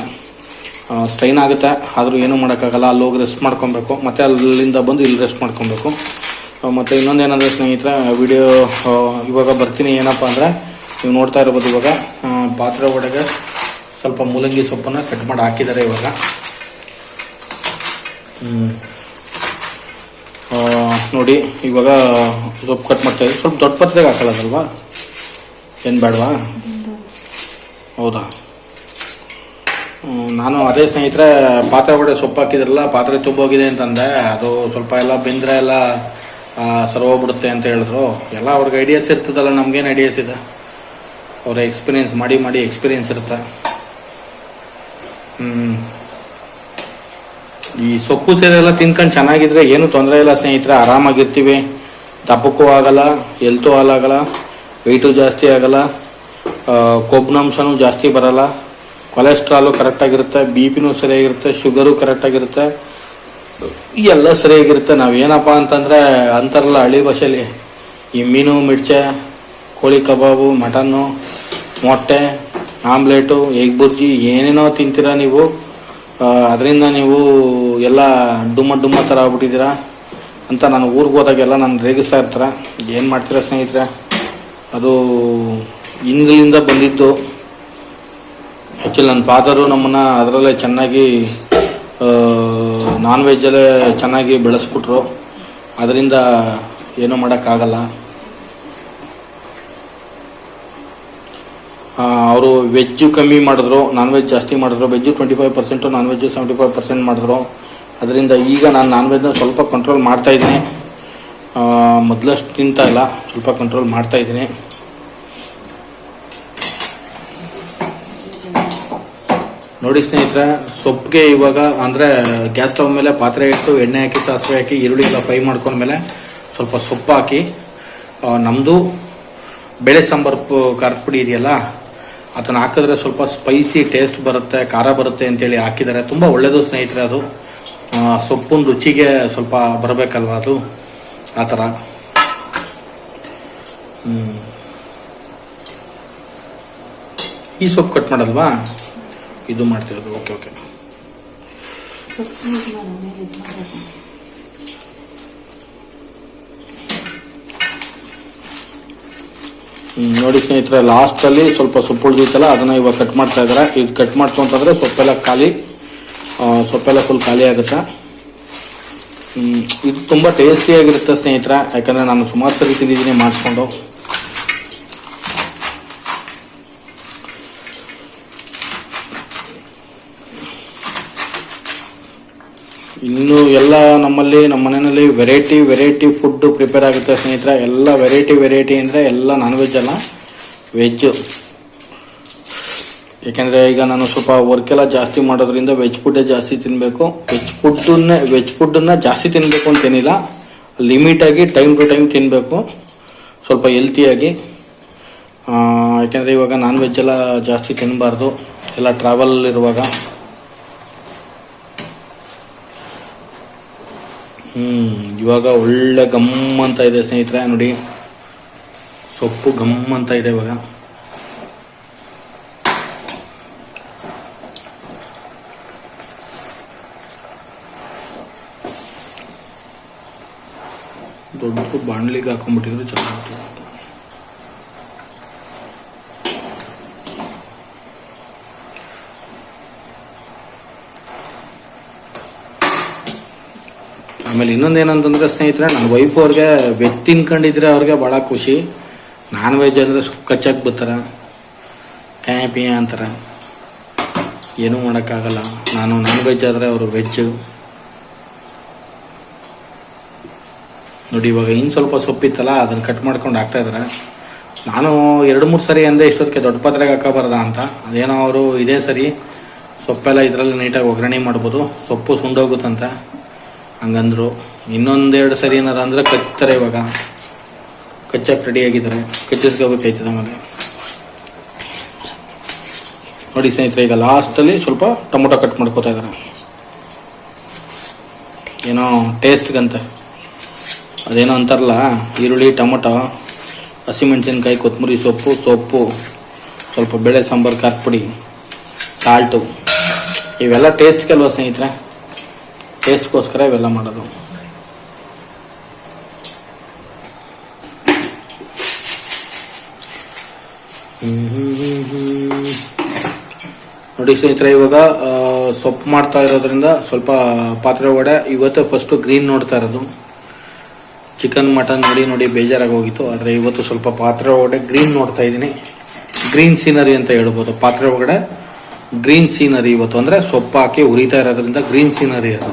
ಸ್ಟ್ರೈನ್ ಆಗುತ್ತೆ. ಆದರೂ ಏನೂ ಮಾಡೋಕ್ಕಾಗಲ್ಲ. ಅಲ್ಲಿ ಹೋಗಿ ರೆಸ್ಟ್ ಮಾಡ್ಕೊಬೇಕು. ಮತ್ತು ಅಲ್ಲಿಂದ ಬಂದು ಇಲ್ಲಿ ರೆಸ್ಟ್ ಮಾಡ್ಕೊಬೇಕು. ಮತ್ತು ಇನ್ನೊಂದೇನಂದರೆ ಸ್ನೇಹಿತರೆ ವಿಡಿಯೋ ಇವಾಗ ಬರ್ತೀನಿ. ಏನಪ್ಪ ಅಂದರೆ ನೀವು ನೋಡ್ತಾ ಇರ್ಬೋದು ಇವಾಗ. ಪಾತ್ರೆ ಒಳಗೆ ಸ್ವಲ್ಪ ಮೂಲಂಗಿ ಸೊಪ್ಪನ್ನು ಕಟ್ ಮಾಡಿ ಹಾಕಿದ್ದಾರೆ ಇವಾಗ. ನೋಡಿ ಇವಾಗ ಸೊಪ್ಪು ಕಟ್ ಮಾಡ್ತಾ ಇದ್ದೀವಿ ಸ್ವಲ್ಪ ದೊಡ್ಡ ಪತ್ರೆಗೆ ಹಾಕೊಳ್ಳೋದಲ್ವಾ? ಏನು ಬೇಡವಾ? ಹೌದಾ? ನಾನು ಅದೇ ಸ್ನೇಹಿತರೆ ಪಾತ್ರೆ ಒಡೆ ಸೊಪ್ಪು ಹಾಕಿದ್ರಲ್ಲ ಪಾತ್ರೆ ತುಂಬೋಗಿದೆ ಅಂತಂದೆ. ಅದು ಸ್ವಲ್ಪ ಎಲ್ಲ ಬೆಂದ್ರೆ ಎಲ್ಲ ಆ, ಹೋಗ್ಬಿಡುತ್ತೆ ಅಂತ ಹೇಳಿದ್ರು. ಎಲ್ಲ ಅವ್ರಿಗೆ ಐಡಿಯಾಸ್ ಇರ್ತದಲ್ಲ ನಮ್ಗೇನು ಐಡಿಯಾಸ್ ಇದೆ? ಅವ್ರ ಎಕ್ಸ್ಪೀರಿಯನ್ಸ್ ಮಾಡಿ ಮಾಡಿ ಎಕ್ಸ್ಪೀರಿಯನ್ಸ್ ಇರುತ್ತೆ. ಈ ಸೊಪ್ಪು ಸೇರೆಲ್ಲ ತಿನ್ಕೊಂಡು ಚೆನ್ನಾಗಿದ್ರೆ ಏನು ತೊಂದರೆ ಇಲ್ಲ ಸ್ನೇಹಿತರೆ. ಆರಾಮಾಗಿರ್ತೀವಿ. ದಪ್ಪಕ್ಕೂ ಆಗಲ್ಲ ಎಲ್ತು ಹಾಲಾಗಲ್ಲ ವೆಯ್ಟು ಜಾಸ್ತಿ ಆಗಲ್ಲ ಕೊಬ್ಬನಾಂಶನೂ ಜಾಸ್ತಿ ಬರಲ್ಲ. ಕೊಲೆಸ್ಟ್ರಾಲು ಕರೆಕ್ಟಾಗಿರುತ್ತೆ ಬಿ ಪಿನೂ ಸರಿಯಾಗಿರುತ್ತೆ ಶುಗರು ಕರೆಕ್ಟಾಗಿರುತ್ತೆ ಎಲ್ಲ ಸರಿಯಾಗಿರುತ್ತೆ. ನಾವೇನಪ್ಪ ಅಂತಂದರೆ ಅಂತಾರಲ್ಲ ಹಳ್ಳಿ ಭಾಷೆಯಲ್ಲಿ ಈ ಮೀನು, ಮಿರ್ಚೆ, ಕೋಳಿ ಕಬಾಬು, ಮಟನ್ನು, ಮೊಟ್ಟೆ, ಆಮ್ಲೆಟು, ಎಗ್ ಬುರ್ಜಿ, ಏನೇನೋ ತಿಂತೀರಾ ನೀವು? ಅದರಿಂದ ನೀವು ಎಲ್ಲ ಡುಮ್ಮ ಡುಮ್ಮ ಥರ ಆಗ್ಬಿಟ್ಟಿದ್ದೀರಾ ಅಂತ ನಾನು ಊರಿಗೆ ಹೋದಾಗೆಲ್ಲ ನಾನು ರೇಗಿಸ್ತಾ ಇರ್ತಾರೆ. ಏನು ಮಾಡ್ತೀರಾ ಸ್ನೇಹಿತರೆ? ಅದು ಹಿಂದಿಲಿಂದ ಬಂದಿದ್ದು ಆ್ಯಕ್ಚುಲಿ ನನ್ನ ಫಾದರು ನಮ್ಮನ್ನು ಅದರಲ್ಲೇ ಚೆನ್ನಾಗಿ ನಾನ್ ವೆಜ್ಜಲ್ಲೇ ಚೆನ್ನಾಗಿ ಬೆಳೆಸ್ಬಿಟ್ರು. ಅದರಿಂದ ಏನೂ ಮಾಡೋಕ್ಕಾಗಲ್ಲ. ಅವರು ವೆಜ್ಜು ಕಮ್ಮಿ ಮಾಡಿದ್ರು ನಾನ್ ವೆಜ್ ಜಾಸ್ತಿ ಮಾಡಿದ್ರು. Veg twenty five percent non veg seventy five percent ಮಾಡಿದ್ರು. ಅದರಿಂದ ಈಗ ನಾನು ನಾನ್ ವೆಜ್ನ ಸ್ವಲ್ಪ ಕಂಟ್ರೋಲ್ ಮಾಡ್ತಾಯಿದ್ದೀನಿ ಮೊದಲಷ್ಟು ತಿಂತಾ ಇಲ್ಲ, ಸ್ವಲ್ಪ ಕಂಟ್ರೋಲ್ ಮಾಡ್ತಾ ನೋಡಿ ಸ್ನೇಹಿತರೆ, ಸೊಪ್ಪಿಗೆ ಇವಾಗ ಅಂದರೆ ಗ್ಯಾಸ್ ಸ್ಟವ್ ಮೇಲೆ ಪಾತ್ರೆ ಇಟ್ಟು ಎಣ್ಣೆ ಹಾಕಿ, ಸಾಸಿವೆ ಹಾಕಿ, ಈರುಳ್ಳಿ ಎಲ್ಲ ಫ್ರೈ ಮಾಡ್ಕೊಂಡ್ಮೇಲೆ ಸ್ವಲ್ಪ ಸೊಪ್ಪು ಹಾಕಿ ನಮ್ಮದು ಬೇಳೆ ಸಾಂಬಾರು ಖಾರದ ಪುಡಿ ಇದೆಯಲ್ಲ, ಅದನ್ನು ಹಾಕಿದ್ರೆ ಸ್ವಲ್ಪ ಸ್ಪೈಸಿ ಟೇಸ್ಟ್ ಬರುತ್ತೆ, ಖಾರ ಬರುತ್ತೆ ಅಂತೇಳಿ ಹಾಕಿದ್ದಾರೆ. ತುಂಬ ಒಳ್ಳೆಯದು ಸ್ನೇಹಿತರೆ ಅದು. ಸೊಪ್ಪಿನ ರುಚಿಗೆ ಸ್ವಲ್ಪ ಬರಬೇಕಲ್ವ ಅದು? ಆ ಥರ. ಈ ಸೊಪ್ಪು ಕಟ್ ಮಾಡಲ್ವಾ? ಇದು ಮಾಡ್ತಿರೋದು. ಓಕೆ ಓಕೆ ನೋಡಿ ಸ್ನೇಹಿತರೆ ಲಾಸ್ಟಲ್ಲಿ ಸ್ವಲ್ಪ ಸೊಪ್ಪು ಉಳಿದಿತ್ತಲ್ಲ ಅದನ್ನ ಇವಾಗ ಕಟ್ ಮಾಡ್ತಾ ಇದ್ದಾರೆ ಇದು ಕಟ್ ಮಾಡ್ತು ಅಂತಂದ್ರೆ ಸೊಪ್ಪೆಲ್ಲ ಖಾಲಿ ಸೊಪ್ಪೆಲ್ಲ ಫುಲ್ ಖಾಲಿ ಆಗುತ್ತೆ. ಇದು ತುಂಬ ಟೇಸ್ಟಿಯಾಗಿರುತ್ತೆ ಸ್ನೇಹಿತರೆ. ಯಾಕಂದ್ರೆ ನಾನು ಸುಮಾರು ಸರಿ ತಿಂದಿದ್ದೀನಿ, ಮಾಡಿಸ್ಕೊಂಡು ಇನ್ನು ಎಲ್ಲ ನಮ್ಮಲ್ಲಿ, ನಮ್ಮ ಮನೆಯಲ್ಲಿ ವೆರೈಟಿ ವೆರೈಟಿ ಫುಡ್ ಪ್ರಿಪೇರ್ ಆಗುತ್ತೆ ಸ್ನೇಹಿತರೆ. ಎಲ್ಲ ವೆರೈಟಿ ವೆರೈಟಿ ಅಂದರೆ ಎಲ್ಲ ನಾನ್ ವೆಜ್ ಅಲ್ಲ ವೆಜ್ ಏಕೆಂದರೆ ಈಗ ನಾನು ಸ್ವಲ್ಪ ವರ್ಕ್ ಎಲ್ಲ ಜಾಸ್ತಿ ಮಾಡೋದ್ರಿಂದ ವೆಜ್ ಫುಡ್ಡೇ ಜಾಸ್ತಿ ತಿನ್ನಬೇಕು ವೆಜ್ ಫುಡ್ಡನ್ನೇ ವೆಜ್ ಫುಡ್ಡನ್ನು ಜಾಸ್ತಿ ತಿನ್ನಬೇಕು ಅಂತೇನಿಲ್ಲ ಲಿಮಿಟಾಗಿ ಟೈಮ್ ಟು ಟೈಮ್ ತಿನ್ನಬೇಕು ಸ್ವಲ್ಪ ಹೆಲ್ತಿಯಾಗಿ ಯಾಕೆಂದರೆ ಇವಾಗ ನಾನ್ ವೆಜ್ ಎಲ್ಲ ಜಾಸ್ತಿ ತಿನ್ನಬಾರ್ದು ಎಲ್ಲ ಟ್ರಾವೆಲ್ ಇರುವಾಗ. ಹ್ಮ್, ಇವಾಗ ಒಳ್ಳೆ ಗಮ್ ಅಂತ ಇದೆ ಸ್ನೇಹಿತರೆ, ನೋಡಿ. ಸೊಪ್ಪು ಗಮ್ ಅಂತ ಇದೆ ಇವಾಗ. ದೊಡ್ಡ ಬಾಣ್ಲಿಗೆ ಹಾಕೊಂಡ್ಬಿಟ್ಟಿದ್ರೆ ಚೆನ್ನಾಗಿರ್ತದೆ ಆಮೇಲೆ ಇನ್ನೊಂದು ಏನಂತಂದ್ರೆ ಸ್ನೇಹಿತರೆ ನನ್ನ ವೈಫ್ ಅವ್ರಿಗೆ ವೆಜ್ ತಿನ್ಕೊಂಡಿದ್ರೆ ಅವ್ರಿಗೆ ಭಾಳ ಖುಷಿ. ನಾನ್ ವೆಜ್ ಅಂದರೆ ಕಚ್ಚಾಕ್ ಬರ್ತಾರೆ ಕ್ಯಾಯ್ ಪಿಯ ಅಂತಾರೆ. ಏನೂ ಮಾಡೋಕ್ಕಾಗಲ್ಲ. ನಾನು ನಾನ್ ವೆಜ್ ಆದರೆ ಅವರು ವೆಜ್ಜು ನೋಡಿ, ಇವಾಗ ಇನ್ನು ಸ್ವಲ್ಪ ಸೊಪ್ಪಿತ್ತಲ್ಲ, ಅದನ್ನು ಕಟ್ ಮಾಡ್ಕೊಂಡು ಹಾಕ್ತಾ ಇದ್ದಾರೆ ನಾನು ಎರಡು ಮೂರು ಸರಿ ಅಂದೆ ಇಷ್ಟೊತ್ತಿಗೆ ದೊಡ್ಡ ಪಾತ್ರೆಗೆ ಹಾಕೋಬಾರ್ದ ಅಂತ. ಅದೇನೋ ಅವರು ಇದೇ ಸರಿ, ಸೊಪ್ಪೆಲ್ಲ ಇದರಲ್ಲಿ ನೀಟಾಗಿ ಒಗ್ಗರಣೆ ಮಾಡ್ಬೋದು. ಸೊಪ್ಪು ಸುಂಡೋಗುತ್ತಂತ ಹಂಗಂದ್ರು. ಇನ್ನೊಂದೆರಡು ಸರಿ ಏನಾರ ಅಂದರೆ ಕಚ್ತಾರೆ ಇವಾಗ. ಕಚ್ಚಕ್ಕೆ ರೆಡಿ ಆಗಿದ್ದಾರೆ. ಕಚ್ಚಿಸ್ಕೋಬೇಕಾಯ್ತದೆ ಆಮೇಲೆ. ನೋಡಿ ಸ್ನೇಹಿತರೆ, ಈಗ ಲಾಸ್ಟಲ್ಲಿ ಸ್ವಲ್ಪ ಟೊಮೊಟೊ ಕಟ್ ಮಾಡ್ಕೋತಾ ಇದ್ದಾರೆ. ಏನೋ ಟೇಸ್ಟ್ಗಂತ ಅದೇನೋ ಅಂತಾರಲ್ಲ, ಈರುಳ್ಳಿ, ಟೊಮೊಟೊ, ಹಸಿಮೆಣಸಿನ್ಕಾಯಿ ಕೊತ್ತಂಬರಿ ಸೊಪ್ಪು ಸೊಪ್ಪು, ಸ್ವಲ್ಪ ಬೇಳೆ, ಸಾಂಬಾರು ಕಾರ್ಪುಡಿ ಪುಡಿ ಸಾಲ್ಟು ಇವೆಲ್ಲ ಟೇಸ್ಟ್ ಅಲ್ವಾ ಸ್ನೇಹಿತರೆ? ಟೇಸ್ಟ್ಗೋಸ್ಕರ ಇವೆಲ್ಲ ಮಾಡೋದು. ನೋಡಿ ಸ್ನೇಹಿತರೆ, ಇವಾಗ ಸೊಪ್ಪು ಮಾಡ್ತಾ ಇರೋದ್ರಿಂದ ಸ್ವಲ್ಪ ಪಾತ್ರೆ ಒಡೆ. ಇವತ್ತು ಫಸ್ಟು ಗ್ರೀನ್ ನೋಡ್ತಾ ಇರೋದು. ಚಿಕನ್ ಮಟನ್ ನೋಡಿ ನೋಡಿ ಬೇಜಾರಾಗಿ ಹೋಗಿತ್ತು. ಆದರೆ ಇವತ್ತು ಸ್ವಲ್ಪ ಪಾತ್ರೆ ಒಡೆ ಗ್ರೀನ್ ನೋಡ್ತಾ ಇದ್ದೀನಿ. ಗ್ರೀನ್ ಸೀನರಿ ಅಂತ ಹೇಳ್ಬೋದು. ಪಾತ್ರೆ ಒಳಗಡೆ ಗ್ರೀನ್ ಸೀನರಿ ಇವತ್ತು. ಅಂದರೆ ಸೊಪ್ಪು ಹಾಕಿ ಉರಿತಾ ಇರೋದ್ರಿಂದ ಗ್ರೀನ್ ಸೀನರಿ ಅದು.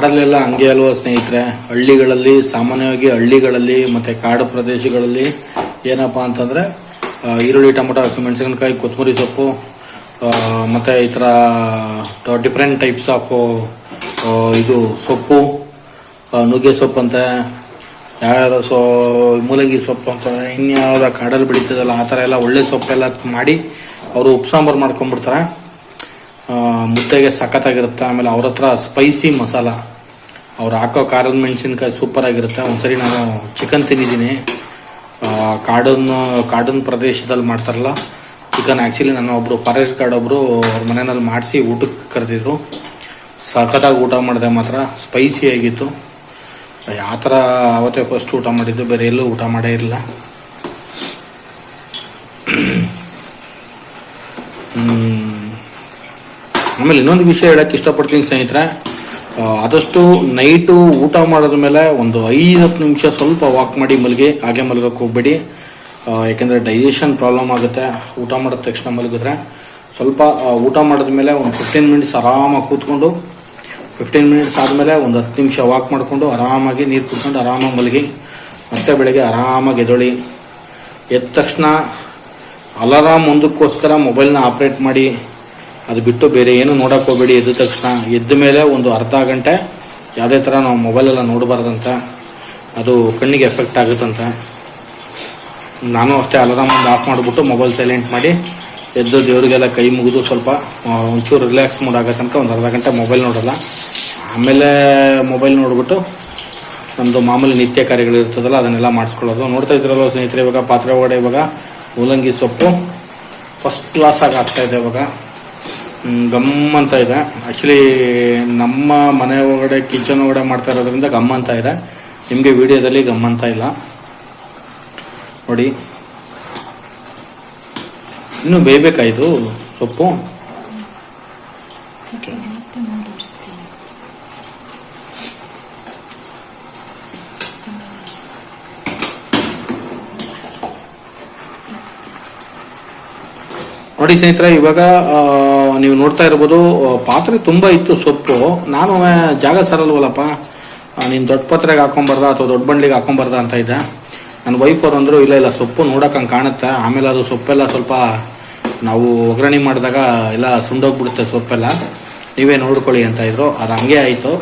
ಕಾಡಲ್ಲೆಲ್ಲ ಹಂಗೆ ಅಲ್ವಾ ಸ್ನೇಹಿತರೆ? ಹಳ್ಳಿಗಳಲ್ಲಿ, ಸಾಮಾನ್ಯವಾಗಿ ಹಳ್ಳಿಗಳಲ್ಲಿ ಮತ್ತು ಕಾಡು ಪ್ರದೇಶಗಳಲ್ಲಿ ಏನಪ್ಪ ಅಂತಂದರೆ ಈರುಳ್ಳಿ, ಟೊಮೊಟೊ, ಹಸಿಮೆಣಸಿನಕಾಯಿ, ಕೊತ್ತಂಬರಿ ಸೊಪ್ಪು ಮತ್ತು ಈ ಥರ ಡಿಫ್ರೆಂಟ್ ಟೈಪ್ಸ್ ಆಫ್ ಇದು ಸೊಪ್ಪು ನುಗ್ಗೆ ಸೊಪ್ಪು ಅಂತ ಯಾವ್ಯಾವ ಸೊ, ಮೂಲಂಗಿ ಸೊಪ್ಪು ಅಂತ ಇನ್ಯಾವ್ದು ಕಾಡಲ್ಲಿ ಬೆಳೀತದಲ್ಲ, ಆ ಥರ ಎಲ್ಲ ಒಳ್ಳೆ ಸೊಪ್ಪೆಲ್ಲ ಮಾಡಿ ಅವರು ಉಪ್ಸಾಂಬಾರು ಮಾಡ್ಕೊಂಡ್ಬಿಡ್ತಾರೆ. ಮಾಡ್ಕೊಂಬಿಡ್ತಾರೆ ಮುದ್ದೆಗೆ ಸಖತ್ತಾಗಿರುತ್ತೆ, ಆಮೇಲೆ ಅವ್ರ ಹತ್ರ ಸ್ಪೈಸಿ ಮಸಾಲ. ಅವ್ರು ಹಾಕೋ ಖಾರದ ಮೆಣಸಿನ್ಕಾಯಿ ಸೂಪರ್ ಆಗಿರುತ್ತೆ. ಒಂದ್ಸರಿ ನಾನು ಚಿಕನ್ ತಿಂದಿದ್ದೀನಿ. ಕಾಡನ್ನು, ಕಾಡನ್ ಪ್ರದೇಶದಲ್ಲಿ ಮಾಡ್ತಾರಲ್ಲ ಚಿಕನ್ ಆ್ಯಕ್ಚುಲಿ ನಾನು ಒಬ್ಬರು ಫಾರೆಸ್ಟ್ ಗಾರ್ಡ್ ಒಬ್ಬರು ಅವ್ರ ಮನೆಯಲ್ಲಿ ಮಾಡಿಸಿ ಊಟಕ್ಕೆ ಕರೆದಿದ್ರು. ಸಖತ್ತಾಗಿ ಊಟ ಮಾಡಿದೆ ಮಾತ್ರ ಸ್ಪೈಸಿ ಆಗಿತ್ತು. ಯಾವ ಥರ ಅವತ್ತೇ ಫಸ್ಟ್ ಊಟ ಮಾಡಿದ್ದು, ಬೇರೆ ಎಲ್ಲೂ ಊಟ ಮಾಡೇ ಇರಲಿಲ್ಲ. ಆಮೇಲೆ ಇನ್ನೊಂದು ವಿಷಯ ಹೇಳಕ್ಕೆ ಇಷ್ಟಪಡ್ತೀನಿ ಸ್ನೇಹಿತರೆ ಆದಷ್ಟು ನೈಟು ಊಟ ಮಾಡಿದ ಮೇಲೆ ಒಂದು ಐದು ಹತ್ತು ನಿಮಿಷ ಸ್ವಲ್ಪ ವಾಕ್ ಮಾಡಿ ಮಲಗಿ, ಹಾಗೆ ಮಲಗಕ್ಕೆ ಹೋಗ್ಬೇಡಿ. ಯಾಕೆಂದರೆ ಡೈಜೆಷನ್ ಪ್ರಾಬ್ಲಮ್ ಆಗುತ್ತೆ. ಊಟ ಮಾಡಿದ ತಕ್ಷಣ ಮಲಗಿದ್ರೆ ಸ್ವಲ್ಪ ಊಟ ಮಾಡಿದ ಮೇಲೆ ಒಂದು ಫಿಫ್ಟೀನ್ ಮಿನಿಟ್ಸ್ ಆರಾಮಾಗಿ ಕೂತ್ಕೊಂಡು ಫಿಫ್ಟೀನ್ ಮಿನಿಟ್ಸ್ ಆದಮೇಲೆ ಒಂದು ಹತ್ತು ನಿಮಿಷ ವಾಕ್ ಮಾಡಿಕೊಂಡು ಆರಾಮಾಗಿ ನೀರು ಕುಡ್ಕೊಂಡು ಆರಾಮಾಗಿ ಮಲಗಿ, ಮತ್ತೆ ಬೆಳಗ್ಗೆ ಆರಾಮಾಗಿ ಎದೊಳಿ ಎದ್ದ ತಕ್ಷಣ ಅಲಾರಾಮ್ ಒಂದಕ್ಕೋಸ್ಕರ ಮೊಬೈಲ್ನ ಆಪ್ರೇಟ್ ಮಾಡಿ ಅದು ಬಿಟ್ಟು ಬೇರೆ ಏನು ನೋಡಕ್ಕೆ ಹೋಗಬೇಡಿ. ಎದ್ದ ತಕ್ಷಣ ಎದ್ದ ಮೇಲೆ ಒಂದು ಅರ್ಧ ಗಂಟೆ ಯಾವುದೇ ಥರ ನಾವು ಮೊಬೈಲೆಲ್ಲ ನೋಡಬಾರ್ದಂತ, ಅದು ಕಣ್ಣಿಗೆ ಎಫೆಕ್ಟ್ ಆಗುತ್ತಂತ. ನಾನು ಅಷ್ಟೇ ಅಲಾರಾಮ್ ಒಂದು ಆಫ್ ಮಾಡಿಬಿಟ್ಟು ಮೊಬೈಲ್ ಸೈಲೆಂಟ್ ಮಾಡಿ ಎದ್ದು ದೇವರಿಗೆಲ್ಲ ಕೈ ಮುಗಿದು ಸ್ವಲ್ಪ ಒಂಚೂರು ರಿಲ್ಯಾಕ್ಸ್ ಮೂಡ್ ಆಗೋ ತನಕ ಒಂದು ಅರ್ಧ ಗಂಟೆ ಮೊಬೈಲ್ ನೋಡೋಲ್ಲ. ಆಮೇಲೆ ಮೊಬೈಲ್ ನೋಡಿಬಿಟ್ಟು ನಮ್ಮದು ಮಾಮೂಲಿ ನಿತ್ಯ ಕಾರ್ಯಗಳು ಇರ್ತದಲ್ಲ, ಅದನ್ನೆಲ್ಲ ಮಾಡಿಸ್ಕೊಳ್ಳೋದು. ನೋಡ್ತಾ ಇದ್ರಲ್ಲ ಸ್ನೇಹಿತರೆ, ಇವಾಗ ಪಾತ್ರೆ ಒಡೆ ಇವಾಗ ಮೂಲಂಗಿ ಸೊಪ್ಪು ಫಸ್ಟ್ ಕ್ಲಾಸಾಗಿ ಆಗ್ತಾಯಿದೆ ಇವಾಗ. ಗಮ್ ಅಂತ ಇದೆ. ಆ್ಯಕ್ಚುಲಿ ನಮ್ಮ ಮನೆ ಒಳಗಡೆ ಕಿಚನ್ ಒಳಗಡೆ ಮಾಡ್ತಾ ಇರೋದ್ರಿಂದ ಗಮ್ ಅಂತ ಇದೆ. ನಿಮಗೆ ವಿಡಿಯೋದಲ್ಲಿ ಗಮ್ ಅಂತ ಇಲ್ಲ. ನೋಡಿ. ಇನ್ನು ಬೇಯಬೇಕಾಯ್ತು ಸೊಪ್ಪು? ಸರಿ ಮತ್ತೆ ನಾನು ತೋರಿಸ್ತೀನಿ ನೋಡಿ ಸ್ನೇಹಿತರೆ, ಇವಾಗ ನೀವು ನೋಡ್ತಾ ಇರ್ಬೋದು ಪಾತ್ರೆ ತುಂಬ ಇತ್ತು, ಸೊಪ್ಪು. ನಾನು ಜಾಗ ಸರಲ್ವಲ್ಲಪ್ಪ. ನೀನು ದೊಡ್ಡ ಪಾತ್ರೆಗೆ ಹಾಕೊಂಬಾರ್ದ ಅಥವಾ ದೊಡ್ಡ ಬಂಡ್ಲಿಗೆ ಹಾಕೊಂಬಾರ್ದ ಅಂತ ಇದ್ದೆ. ನನ್ನ ವೈಫ್ ಅವ್ರು ಅಂದರು, ಇಲ್ಲ ಇಲ್ಲ, ಸೊಪ್ಪು ನೋಡೋಕೆ ಹಂಗೆ ಕಾಣುತ್ತೆ. ಆಮೇಲೆ ಅದು ಸೊಪ್ಪೆಲ್ಲ ಸ್ವಲ್ಪ ನಾವು ಒಗ್ಗರಣೆ ಮಾಡಿದಾಗ ಎಲ್ಲ ಸುಂಡೋಗ್ಬಿಡುತ್ತೆ ಸೊಪ್ಪೆಲ್ಲ. ನೀವೇ ನೋಡ್ಕೊಳ್ಳಿ ಅಂತ ಇದ್ರು. ಅದು ಹಂಗೆ ಆಯಿತು.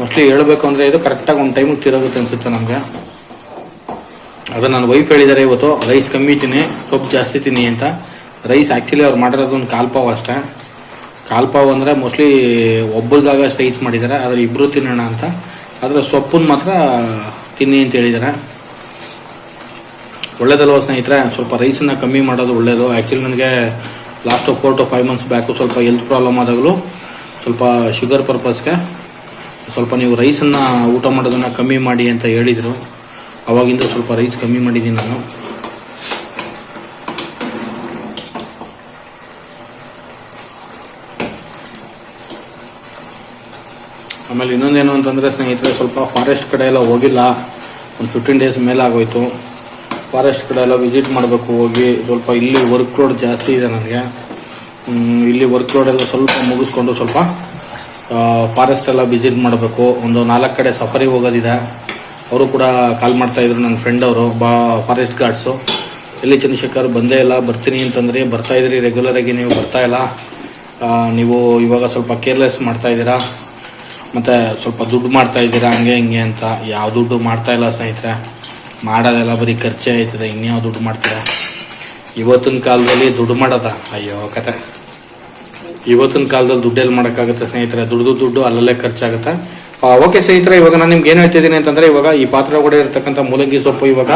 ಮೋಸ್ಟ್ಲಿ ಹೇಳಬೇಕು ಅಂದರೆ ಇದು ಕರೆಕ್ಟಾಗಿ ಒಂದು ಟೈಮಿಗೆ ತಿರೋಗುತ್ತೆ ಅನಿಸುತ್ತೆ ನಮಗೆ. ಅದು ನನ್ನ ವೈಫ್ ಹೇಳಿದ್ದಾರೆ ಇವತ್ತು ರೈಸ್ ಕಮ್ಮಿ ತಿನ್ನಿ, ಸೊಪ್ಪು ಜಾಸ್ತಿ ತಿನ್ನಿ ಅಂತ. ರೈಸ್ ಆ್ಯಕ್ಚುಲಿ ಅವ್ರು ಮಾಡಿರೋದು ಒಂದು ಕಾಲ್ಪಾವ್ ಅಷ್ಟೇ. ಕಾಲು ಪಾವ್ ಅಂದರೆ ಮೋಸ್ಟ್ಲಿ ಒಬ್ಬರಿಗಾಗಷ್ಟು ರೈಸ್ ಮಾಡಿದ್ದಾರೆ ಆದರೆ ಇಬ್ಬರು ತಿನ್ನೋಣ ಅಂತ. ಆದರೆ ಸೊಪ್ಪನ್ನು ಮಾತ್ರ ತಿನ್ನಿ ಅಂತ ಹೇಳಿದ್ದಾರೆ ಒಳ್ಳೇದಲ್ವ ಸ್ನೇಹಿತರೆ? ಸ್ವಲ್ಪ ರೈಸನ್ನು ಕಮ್ಮಿ ಮಾಡೋದು ಒಳ್ಳೆಯದು ಆ್ಯಕ್ಚುಲಿ ನನಗೆ last four to five months back ಸ್ವಲ್ಪ ಹೆಲ್ತ್ ಪ್ರಾಬ್ಲಮ್ ಆದಾಗಲೂ ಸ್ವಲ್ಪ ಶುಗರ್ ಪರ್ಪಸ್ಗೆ ಸ್ವಲ್ಪ ನೀವು ರೈಸನ್ನು ಊಟ ಮಾಡೋದನ್ನು ಕಮ್ಮಿ ಮಾಡಿ ಅಂತ ಹೇಳಿದರು. ಅವಾಗಿಂದ ಸ್ವಲ್ಪ ರೈಸ್ ಕಮ್ಮಿ ಮಾಡಿದ್ದೀನಿ ನಾನು. ಆಮೇಲೆ ಇನ್ನೊಂದೇನು ಅಂತಂದರೆ ಸ್ನೇಹಿತರೆ, ಸ್ವಲ್ಪ ಫಾರೆಸ್ಟ್ ಕಡೆ ಎಲ್ಲ ಹೋಗಿಲ್ಲ. ಒಂದು ಫಿಫ್ಟೀನ್ ಡೇಸ್ ಮೇಲೆ ಆಗೋಯ್ತು. ಫಾರೆಸ್ಟ್ ಕಡೆ ಎಲ್ಲ ವಿಸಿಟ್ ಮಾಡಬೇಕು ಹೋಗಿ. ಸ್ವಲ್ಪ ಇಲ್ಲಿ ವರ್ಕ್ ಲೋಡ್ ಜಾಸ್ತಿ ಇದೆ ನನಗೆ. ಇಲ್ಲಿ ವರ್ಕ್ ಲೋಡ್ ಎಲ್ಲ ಸ್ವಲ್ಪ ಮುಗಿಸ್ಕೊಂಡು ಸ್ವಲ್ಪ ಫಾರೆಸ್ಟ್ ಎಲ್ಲ ವಿಸಿಟ್ ಮಾಡಬೇಕು. ಒಂದು ನಾಲ್ಕು ಕಡೆ ಸಫರಿ ಹೋಗೋದಿದೆ. ಅವರು ಕೂಡ ಕಾಲ್ ಮಾಡ್ತಾಯಿದ್ರು ನನ್ನ ಫ್ರೆಂಡ್ ಅವರು, ಬಾ ಫಾರೆಸ್ಟ್ ಗಾರ್ಡ್ಸು ಎಲ್ಲಿ ಚಂದ್ರಶೇಖರ್, ಬಂದೇ ಇಲ್ಲ, ಬರ್ತೀನಿ ಅಂತಂದರೆ ಬರ್ತಾಯಿದ್ರಿ ರೆಗ್ಯುಲರಾಗಿ ನೀವು ಬರ್ತಾ ಇಲ್ಲ. ನೀವು ಇವಾಗ ಸ್ವಲ್ಪ ಕೇರ್ಲೆಸ್ ಮಾಡ್ತಾ ಇದ್ದೀರಾ? ಮತ್ತೆ ಸ್ವಲ್ಪ ದುಡ್ಡು ಮಾಡ್ತಾ ಇದ್ದೀರಾ, ಹಂಗೆ ಹಿಂಗೆ ಅಂತ. ಯಾವ ದುಡ್ಡು ಮಾಡ್ತಾ ಇಲ್ಲ ಸ್ನೇಹಿತರೆ. ಮಾಡೋದೆಲ್ಲ ಬರೀ ಖರ್ಚೆ ಆಯ್ತದೆ. ಇನ್ಯಾವ ದುಡ್ಡು ಮಾಡ್ತೀರಾ? ಇವತ್ತಿನ ಕಾಲದಲ್ಲಿ ದುಡ್ಡು ಮಾಡೋದ? ಅಯ್ಯೋ, ಕತೆ. ಇವತ್ತಿನ ಕಾಲದಲ್ಲಿ ದುಡ್ಡೆಲ್ಲಿ ಮಾಡೋಕ್ಕಾಗುತ್ತೆ ಸ್ನೇಹಿತರೆ? ದುಡ್ಡು ದುಡ್ಡು ಅಲ್ಲಲ್ಲೇ ಖರ್ಚಾಗುತ್ತೆ. ಓಕೆ ಸ್ನೇಹಿತರೆ, ಇವಾಗ ನಾನು ನಿಮ್ಗೆ ಏನು ಹೇಳ್ತಿದ್ದೀನಿ ಅಂತಂದ್ರೆ, ಇವಾಗ ಈ ಪಾತ್ರೆ ಕೂಡ ಇರತಕ್ಕಂಥ ಮೂಲಂಗಿ ಸೊಪ್ಪು ಇವಾಗ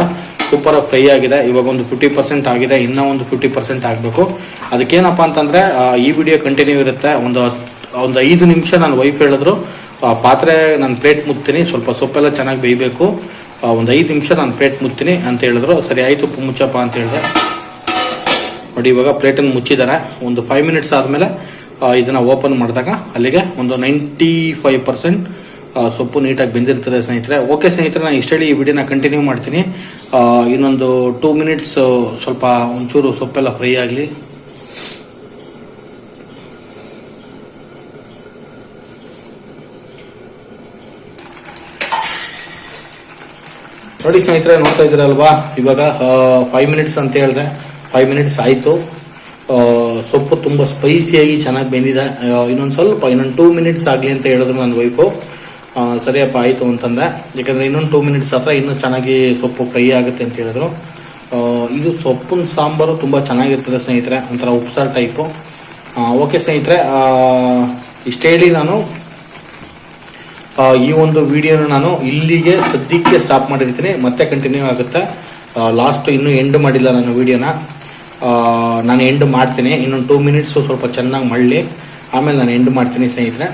ಸೂಪರ್ ಫ್ರೈ ಆಗಿದೆ. ಇವಾಗ ಒಂದು ಫಿಫ್ಟಿ ಪರ್ಸೆಂಟ್ ಆಗಿದೆ. ಇನ್ನೂ ಒಂದು ಫಿಫ್ಟಿ ಪರ್ಸೆಂಟ್ ಆಗಬೇಕು. ಅದಕ್ಕೇನಪ್ಪ ಅಂತಂದ್ರೆ ಈ ವಿಡಿಯೋ ಕಂಟಿನ್ಯೂ ಇರುತ್ತೆ. ಒಂದು ಒಂದು ಐದು ನಿಮಿಷ ನಾನು ವೈಫ್ ಹೇಳಿದ್ರು. ಪಾತ್ರೆ ನಾನು ಪ್ಲೇಟ್ ಮುತ್ತೀನಿ ಸ್ವಲ್ಪ ಸೊಪ್ಪೆಲ್ಲ ಚೆನ್ನಾಗಿ ಬೇಯಬೇಕು. ಒಂದು ಐದು ನಿಮಿಷ ನಾನು ಪ್ಲೇಟ್ ಮುತ್ತೀನಿ ಅಂತ ಹೇಳಿದ್ರು. ಸರಿ, ಆಯ್ತು, ಉಪ್ಪು ಮುಚ್ಚಪ್ಪ ಅಂತ ಹೇಳಿದೆ. ನೋಡಿ, ಇವಾಗ ಪ್ಲೇಟನ್ನು ಮುಚ್ಚಿದ್ದಾರೆ. ಒಂದು ಫೈವ್ ಮಿನಿಟ್ಸ್ ಆದಮೇಲೆ ಇದನ್ನು ಓಪನ್ ಮಾಡಿದಾಗ ಅಲ್ಲಿಗೆ ಒಂದು ನೈಂಟಿ ಫೈವ್ ಪರ್ಸೆಂಟ್ ಸೊಪ್ಪು ನೀಟಾಗಿ ಬೆಂದಿರ್ತದೆ ಸ್ನೇಹಿತರೆ. ಓಕೆ ಸ್ನೇಹಿತರೆ, ನಾನು ಇಷ್ಟೇಳಿ ಈ ವಿಡಿಯೋನ ಕಂಟಿನ್ಯೂ ಮಾಡ್ತೀನಿ. ಇನ್ನೊಂದು ಟೂ ಮಿನಿಟ್ಸ್ ಸ್ವಲ್ಪ ಒಂಚೂರು ಸೊಪ್ಪೆಲ್ಲ ಫ್ರೈ ಆಗಲಿ. ನೋಡಿ ಸ್ನೇಹಿತರೆ, ನೋಡ್ತಾ ಇದ್ದೀರಲ್ವಾ? ಇವಾಗ ಫೈವ್ ಮಿನಿಟ್ಸ್ ಅಂತ ಹೇಳಿದೆ. ಫೈವ್ ಮಿನಿಟ್ಸ್ ಆಯಿತು. ಸೊಪ್ಪು ತುಂಬ ಸ್ಪೈಸಿಯಾಗಿ ಚೆನ್ನಾಗಿ ಬೆಂದಿದೆ. ಇನ್ನೊಂದು ಸ್ವಲ್ಪ, ಇನ್ನೊಂದು ಟೂ ಮಿನಿಟ್ಸ್ ಆಗಲಿ ಅಂತ ಹೇಳಿದ್ರು ನನ್ನ ವೈಫು ಸರಿಯಪ್ಪ ಆಯಿತು ಅಂತಂದೆ. ಯಾಕಂದರೆ ಇನ್ನೊಂದು ಟೂ ಮಿನಿಟ್ಸ್ ಹತ್ರ ಇನ್ನೂ ಚೆನ್ನಾಗಿ ಸೊಪ್ಪು ಫ್ರೈ ಆಗುತ್ತೆ ಅಂತ ಹೇಳಿದ್ರು. ಇದು ಸೊಪ್ಪಿನ ಸಾಂಬಾರು ತುಂಬ ಚೆನ್ನಾಗಿರ್ತದೆ ಸ್ನೇಹಿತರೆ, ಒಂಥರ ಉಪ್ಸಾರು ಟೈಪು ಓಕೆ ಸ್ನೇಹಿತರೆ ಇಷ್ಟು ಹೇಳಿ ನಾನು ಈ ಒಂದು ವಿಡಿಯೋನ ನಾನು ಇಲ್ಲಿಗೆ ಸದ್ಯಕ್ಕೆ ಸ್ಟಾಪ್ ಮಾಡಿರ್ತೀನಿ. ಮತ್ತೆ ಕಂಟಿನ್ಯೂ ಆಗುತ್ತೆ. ಲಾಸ್ಟ್ ಇನ್ನೂ ಎಂಡ್ ಮಾಡಿಲ್ಲ ನಾನು ವಿಡಿಯೋನ. ನಾನು ಎಂಡ್ ಮಾಡ್ತೀನಿ. ಇನ್ನೊಂದು ಟೂ ಮಿನಿಟ್ಸು ಸ್ವಲ್ಪ ಚೆನ್ನಾಗಿ ಮಳ್ಳಿ ಆಮೇಲೆ ನಾನು ಎಂಡ್ ಮಾಡ್ತೀನಿ ಸ್ನೇಹಿತರೆ.